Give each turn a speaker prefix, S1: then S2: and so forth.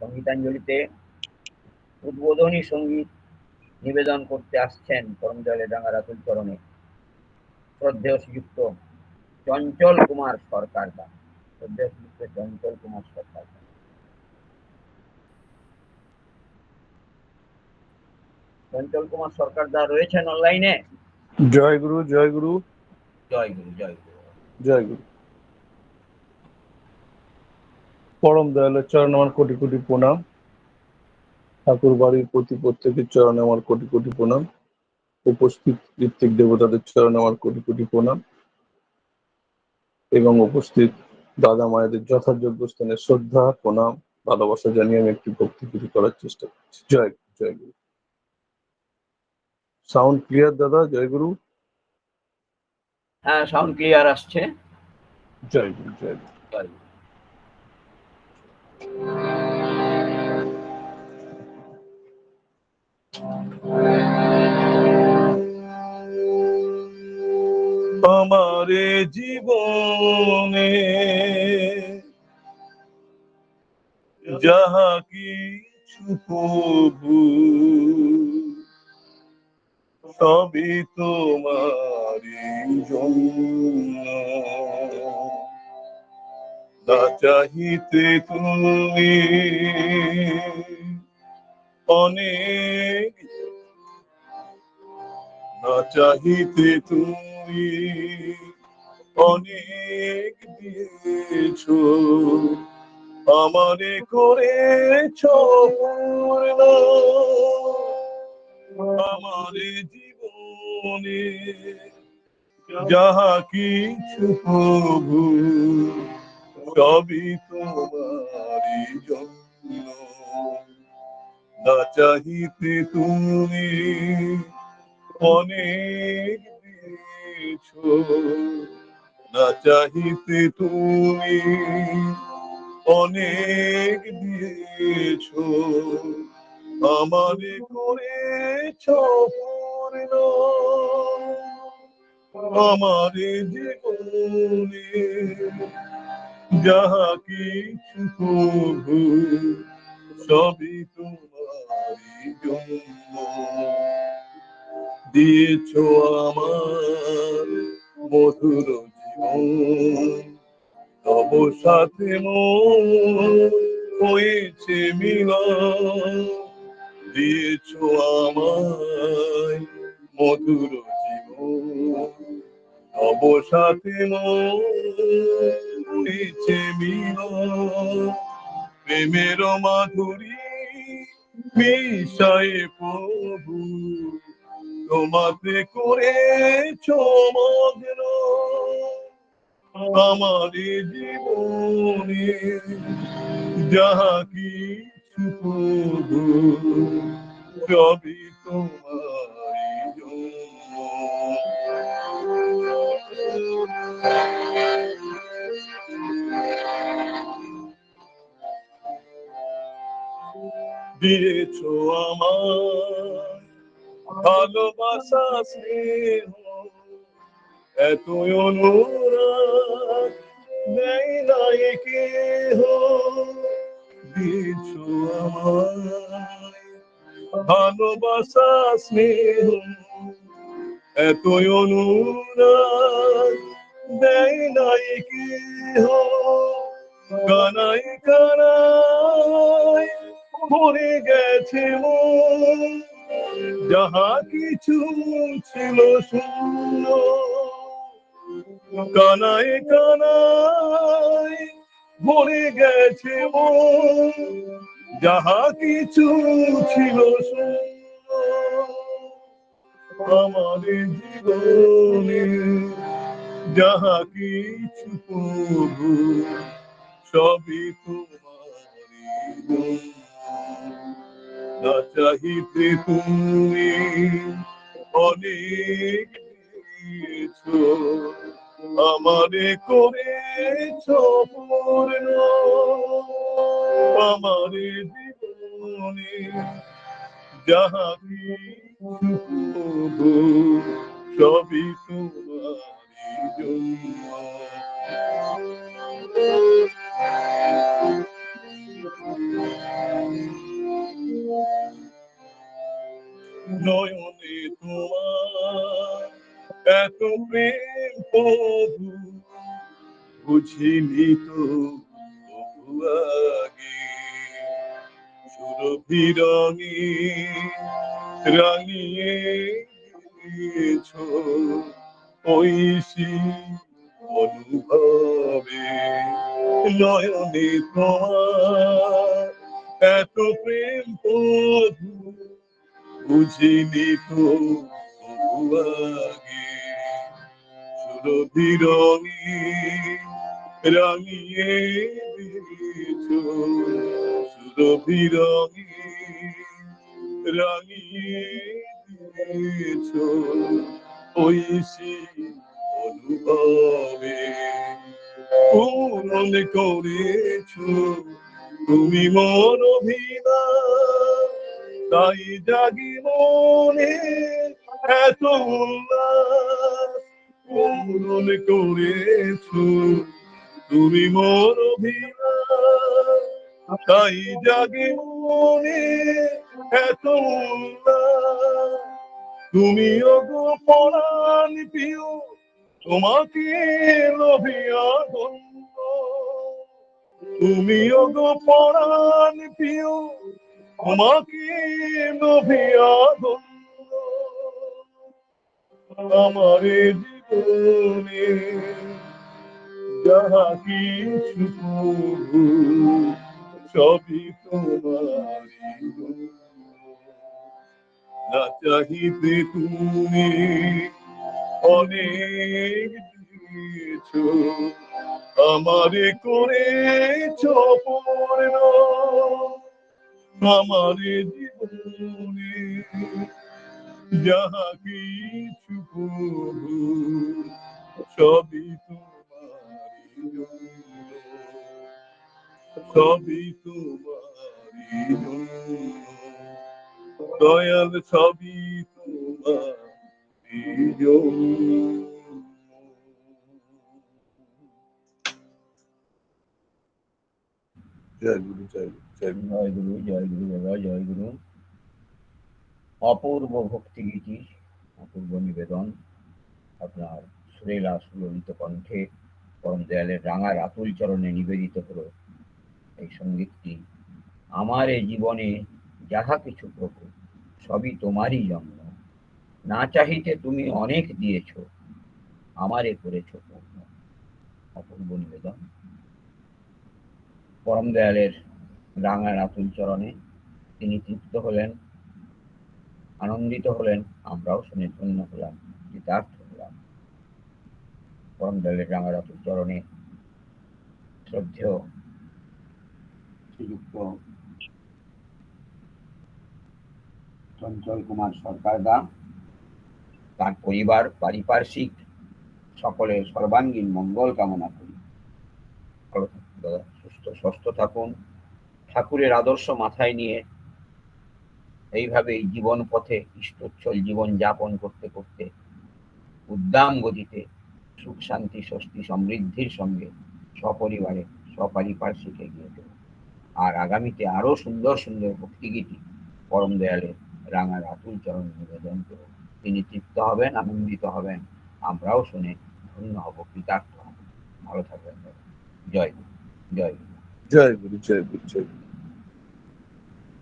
S1: সঙ্গীতাঞ্জলিতে উদ্বোধনী সংগীত নিবেদন করতে আসছেন করমজলে ডাঙ্গা রাতুল চরণে। শ্রদ্ধেয় শ্রীযুক্ত চঞ্চল কুমার সরকার দা শ্রদ্ধেয় শ্রীযুক্ত চঞ্চল কুমার সরকার চঞ্চল কুমার সরকার দা রয়েছেন অনলাইনে
S2: জয় গুরু জয় গুরু।
S1: জয় গুরু জয় গুরু।
S2: জয় গুরু। পরম দয়ালের চরণ আমার কোটি কোটি প্রণাম। ঠাকুর বাড়ির প্রতি প্রত্যেকের চরণে আমার কোটি কোটি প্রণাম। উপস্থিত ঋত্বিক দেবতাদের চরণে আমার কোটি কোটি প্রণাম। এবং উপস্থিত দাদা মায়েদের যথাযোগ্য স্থানে শ্রদ্ধা প্রণাম ভালোবাসা জানিয়ে আমি একটি ভক্তি পুজো করার চেষ্টা করছি। জয় জয় গুরু। সাউন্ড ক্লিয়ার দাদা? জয় গুরু।
S1: হ্যাঁ সাউন্ড ক্লিয়ার আসছে।
S2: জয় গুরু। জয় গুরু। আমারে জীবনে। যাহা কিছু প্রভু সবই তোমারি না চাহিতে তুমি অনেক না চাহিতে তুমি অনেক দিয়েছ আমারে করেছ পূর্ণ। আমারে জীবনে যাহা কিছু প্রভু, সবই তোমারি জন্য। না চাহিতে তুমি অনেক দিয়েছ না চাহিতে তুমি অনেক দিয়েছ, আমারে করেছ পূর্ণ। আমারে জীবনে যাহা কিছু প্রভু, সবই তোমারি জন্য। দিয়েছ আমার মধুর জীবন। তব সাথে হয়েছে মিলন। দিয়েছ আমায় মধুর জীবন। তব সাথে হয়েছে মিলন। প্রেমের মাধুরী মিশায় তোমাতে করেছ মগ্ন। আমার জীবনে যাহা কিছু সবই তোমারি দিয়েছ আমার ভালোবাসা স্নেহ এত অনুরাগ নেই নাই আমার ভালোবাসা স্নেহ এত অনুরাগ দেয় নাই কেহ। কানাই কানাই ভরে গেছে মন যাহা কিছু ছিল শূন্য, কানায় কানায় ভরে গেছে মন যাহা কিছু ছিল আমাদের জীবনে যাহা কিছু সবই তোমারি। না চাহিতে তুমি অনেক দিয়েছ আমারে করেছ পূর্ণ। আমারে জীবনে যাহা সবই তোমারি জন্য। নয়নে তোমার। এত প্রেম প্রভু, বুঝিনি তো তবু আগে। সুরভি রঙে রাঙিয়ে দিয়েছ ঐশী অনুভবে। নয়নে তোমার এত প্রেম প্রভু বুঝিনি তো আগে সুরভি রঙে রাঙিয়ে দিয়েছ। সুরভি রঙে রাঙিয়ে দিয়েছ। ঐশী অনুভবে পূরণ করেছ। তুমি মন তাই জাগি মনে এত পূরণ করেছ। তুমি মোর তাই জাগি মনে এত তুমি গো পরাণ প্রিয়, তোমাকে লোভিয়া ধন্য তুমি গো পরাণ প্রিয় তোমাকে লোভিয়া ধন্য আমারে জীবনে যাহা কিছু প্রভু সবই তোমারি না চাহিতে তুমি অনেক দিয়েছ, আমারে করেছ পূর্ণ আমারে জীবনে যাহা কিছু প্রভু সবই তোমারি সবই তোমারি দয়াল সবই তোমারি জয়
S1: বাবা অপূর্ব ভক্তি গীতি অপূর্ব নিবেদন আপনার কণ্ঠে পরম রাঙা রাতুল চরণে নিবেদিত হলো এই সঙ্গীতটি। আমার এই জীবনে যাহা কিছু প্রভু, সবই তোমারই জন্ম। না চাহিতে তুমি অনেক দিয়েছ, আমারে করেছ পূর্ণ। অপূর্ব নিবেদন পরম দয়ালের রাঙা রাতুল চরণে তিনি তৃপ্ত হলেন, আনন্দিত হলেন, আমরাও শুনে ধন্য হলাম, কৃতার্থ হলাম। পরম দয়ালের রাঙা রাতুল চরণে শ্রদ্ধেয় শ্রীযুক্ত চঞ্চল কুমার সরকার দা তার পরিবার পারিপার্শ্বিক সকলের সর্বাঙ্গীন মঙ্গল কামনা করি। সুস্থ থাকুন। ঠাকুরের আদর্শ মাথায় নিয়ে এইভাবেই জীবন পথে ইষ্টোচ্ছল জীবন যাপন করতে করতে উদ্দাম গতিতে সুখ, শান্তি, স্বস্তি, সমৃদ্ধির সঙ্গে সপরিবারে, সপারিপার্শ্বিক এগিয়ে দেব আর আগামীতে আরও সুন্দর সুন্দর ভক্তিগীতি পরম দয়ালে রাঙা রাতুল চরণ নিবেদন করব তিনি তৃপ্ত হবেন, আনন্দিত হবেন। আমরাও শুনে ধন্য হব, কৃতার্থ হব। ভালো থাকবেন। জয় জয় গুরু
S2: জয় গুরু জয় গুরু জয় গুরু